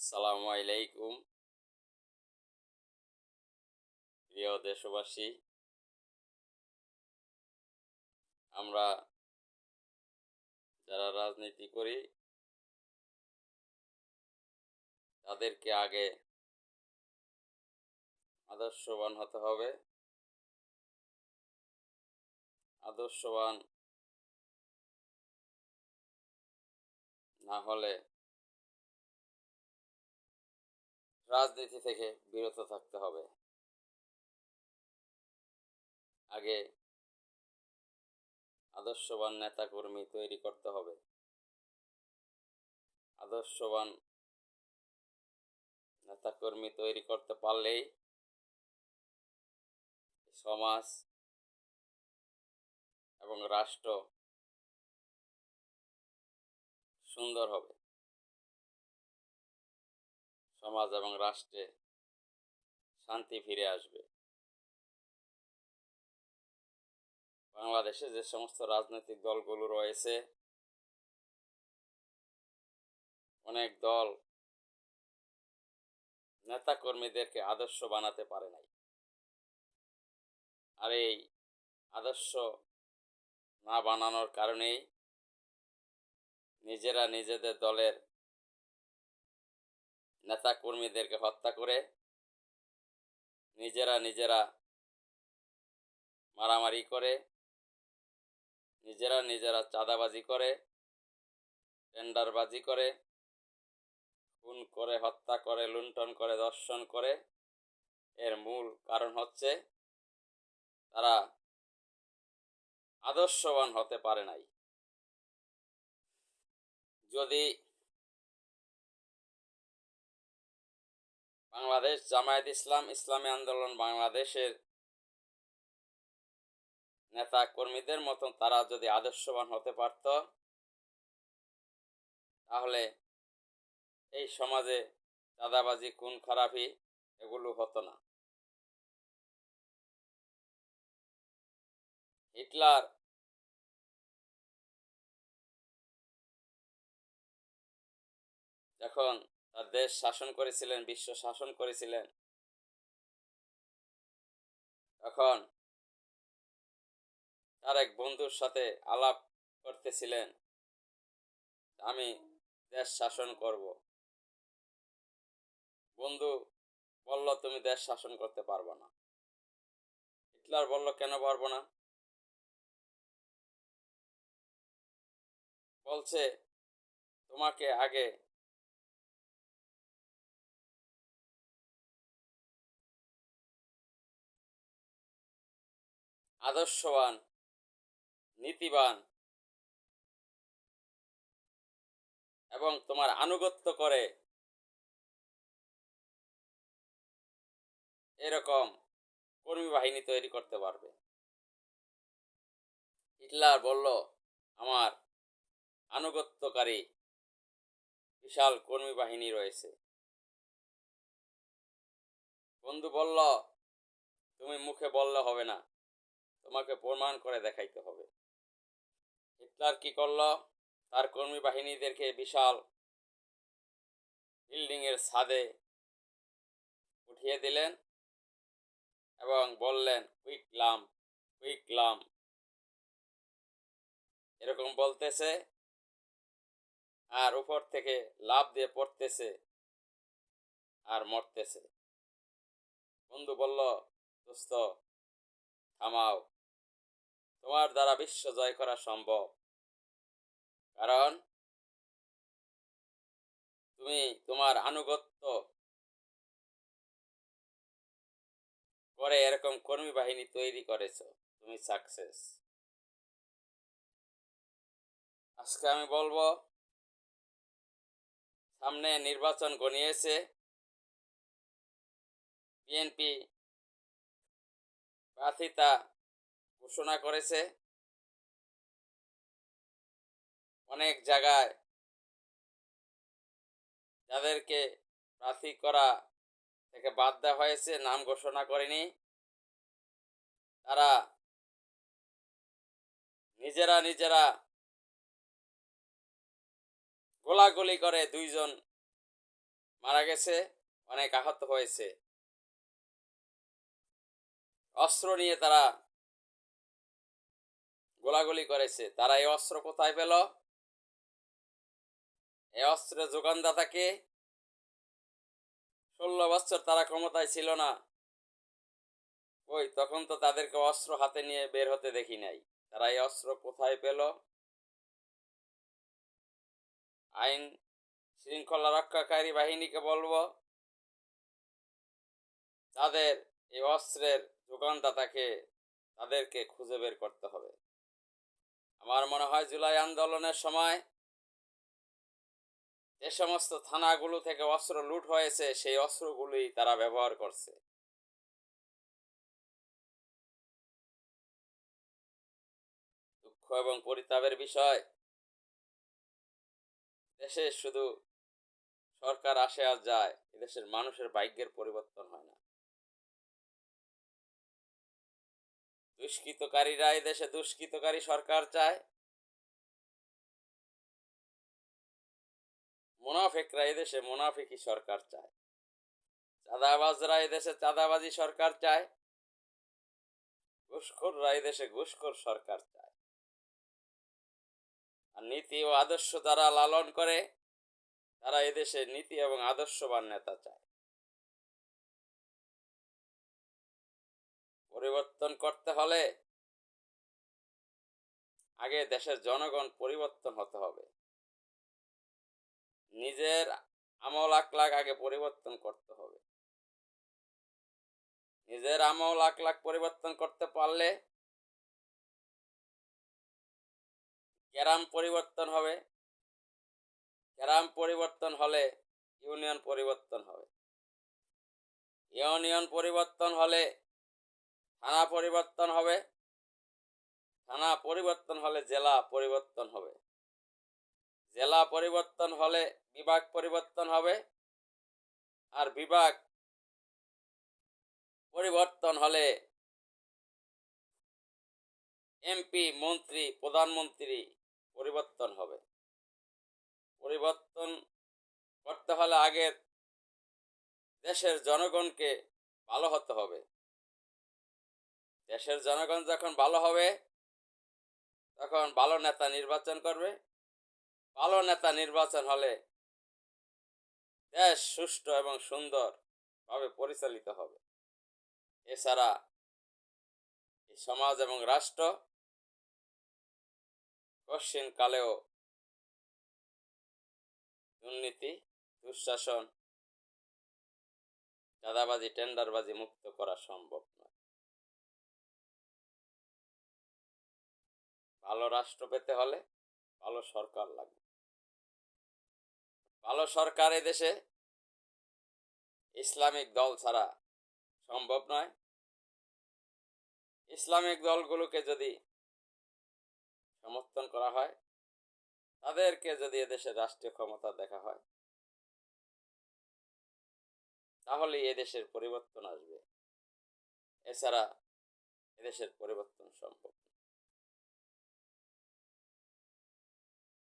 আসসালামু আলাইকুম প্রিয় দেশবাসী, আমরা যারা রাজনীতি করি, তাদেরকে আগে আদর্শবান হতে হবে। আদর্শবান না হলে রাজনীতি থেকে বিরত থাকতে হবে। আগে আদর্শবান নেতাকর্মী তৈরি করতে হবে। আদর্শবান নেতাকর্মী তৈরি করতে পারলেই সমাজ এবং রাষ্ট্র সুন্দর হবে। সমাজ এবং রাষ্ট্রে শান্তি ফিরে আসবে। বাংলাদেশে যে সমস্ত রাজনৈতিক দলগুলো রয়েছে, অনেক দল নেতাকর্মীদেরকে আদর্শ বানাতে পারে নাই। আর এই আদর্শ না বানানোর কারণেই নিজেরা নিজেদের দলের নেতা কর্মীদেরকে হত্যা করে নিজেরা নিজেরা মারামারি করে, নিজেরা নিজেরা চাঁদাবাজি করে, টেন্ডারবাজি করে, খুন করে, হত্যা করে, লুণ্ঠন করে দর্শন করে। এর মূল কারণ হচ্ছে তারা আদর্শবান হতে পারে নাই। যদি বাংলাদেশ জামায়াত ইসলাম, ইসলামী আন্দোলন বাংলাদেশের নেতা কর্মীদের মতন তারা যদি আদর্শবান হতে পারত, তাহলে এই সমাজে দাদাবাজি খুন খারাপি এগুলো হতো না। হিটলার যখন তার দেশ শাসন করেছিলেন, বিশ্ব শাসন করেছিলেন। তখন তার এক বন্ধুর সাথে আলাপ করতেছিলেন, আমি দেশ শাসন করব। বন্ধু বলল, তুমি দেশ শাসন করতে পারব না। হিটলার বলল, কেন পারব না? বলছে, তোমাকে আগে আদর্শবান, নীতিবান এবং তোমার আনুগত্য করে এরকম কর্মী বাহিনী তৈরি করতে পারবে। হিটলার বলল, আমার আনুগত্যকারী বিশাল কর্মী বাহিনী রয়েছে। বন্ধু বলল, তুমি মুখে বললে হবে না। তোমাকে প্রমাণ করে দেখাইতে হবে। হিটলার কি করল? তার কর্মী বাহিনীদেরকে বিশাল বিল্ডিংয়ের ছাদে উঠিয়ে দিলেন এবং বললেন কুইক লাম কুইক লাম। এরকম বলতেছে আর উপর থেকে লাভ দিয়ে পড়তেছে আর মরতেছে। বন্ধু বলল, দোস্ত, থামাও। তোমার দ্বারা বিশ্ব জয় করা সম্ভব। কারণ তুমি তোমার আনুগত্য করে এরকম কর্মী বাহিনী তৈরি করেছ। তুমি সাকসেস আজকে আমি বলব, সামনে নির্বাচন গনিয়েছে। বিএনপি প্রার্থিতা ঘোষণা করেছে। অনেক জায়গায় যাদেরকে প্রার্থী করা থেকে বাদ দেওয়া হয়েছে, নাম ঘোষণা করেনি। তারা নিজেরা নিজেরা গোলাগুলি করে দুইজন মারা গেছে, অনেক আহত হয়েছে। অস্ত্র নিয়ে তারা গোলাগুলি করেছে। তারা এই অস্ত্র কোথায় পেল? এই অস্ত্রের যোগানদাতাকে ষোলো বছর তারা ক্ষমতায় ছিল না। ওই তখন তো তাদেরকে অস্ত্র হাতে নিয়ে বের হতে দেখি নাই। তারা এই অস্ত্র কোথায় পেল? আইন শৃঙ্খলা রক্ষাকারী বাহিনীকে বলব। তাদের এই অস্ত্রের যোগানদাতাকে, তাদেরকে খুঁজে বের করতে হবে। আমার মনে হয় জুলাই আন্দোলনের সময় যে সমস্ত থানাগুলো থেকে অস্ত্র লুট হয়েছে, সেই অস্ত্রগুলি তারা ব্যবহার করছে। দুঃখ এবং পরিতাপের বিষয়, দেশে শুধু সরকার আসে আর যায় এদেশের মানুষের ভাগ্যের পরিবর্তন হয় না। দুষ্কৃতকারীরা দেশে দুষ্কৃতকারী সরকার চায়। মুনাফেকরা এদেশে মুনাফিকি সরকার চায়। চাঁদাবাজরা এদেশে চাঁদাবাজি সরকার চায়। ঘুষখোররা এদেশে ঘুষখোর সরকার চায়। আর নীতি ও আদর্শ তারা লালন করে, তারা এদেশে নীতি এবং আদর্শবান নেতা চায়। পরিবর্তন করতে হলে আগে দেশের জনগণ পরিবর্তন হতে হবে। নিজের আমল আকলাক আগে পরিবর্তন করতে হবে। নিজের আমল আকলাক পরিবর্তন করতে পারলে গ্রাম পরিবর্তন হবে। গ্রাম পরিবর্তন হলে ইউনিয়ন পরিবর্তন হবে। ইউনিয়ন পরিবর্তন হলে থানা পরিবর্তন হবে। থানা পরিবর্তন হলে জেলা পরিবর্তন হবে। জেলা পরিবর্তন হলে বিভাগ পরিবর্তন হবে। আর বিভাগ পরিবর্তন হলে এমপি, মন্ত্রী, প্রধানমন্ত্রী পরিবর্তন হবে। পরিবর্তন করতে হলে আগের দেশের জনগণকে ভালো হতে হবে। দেশের জনগণ যখন ভালো হবে, তখন ভালো নেতা নির্বাচন করবে। ভালো নেতা নির্বাচন হলে দেশ সুষ্ঠু এবং সুন্দরভাবে পরিচালিত হবে। এছাড়া সমাজ এবং রাষ্ট্র কশ্চিন কালেও দুর্নীতি, দুঃশাসন, চাঁদাবাজি, টেন্ডারবাজি মুক্ত করা সম্ভব। ভালো রাষ্ট্র পেতে হলে ভালো সরকার লাগবে। ভালো সরকার দেশে ইসলামিক দল ছাড়া সম্ভব নয়। ইসলামিক দলগুলোকে যদি সমর্থন করা হয়, তাদেরকে যদি এদেশের রাষ্ট্রীয় ক্ষমতা দেখা হয় তাহলে এদেশের পরিবর্তন আসবে। এছাড়া এদেশের পরিবর্তন সম্ভব।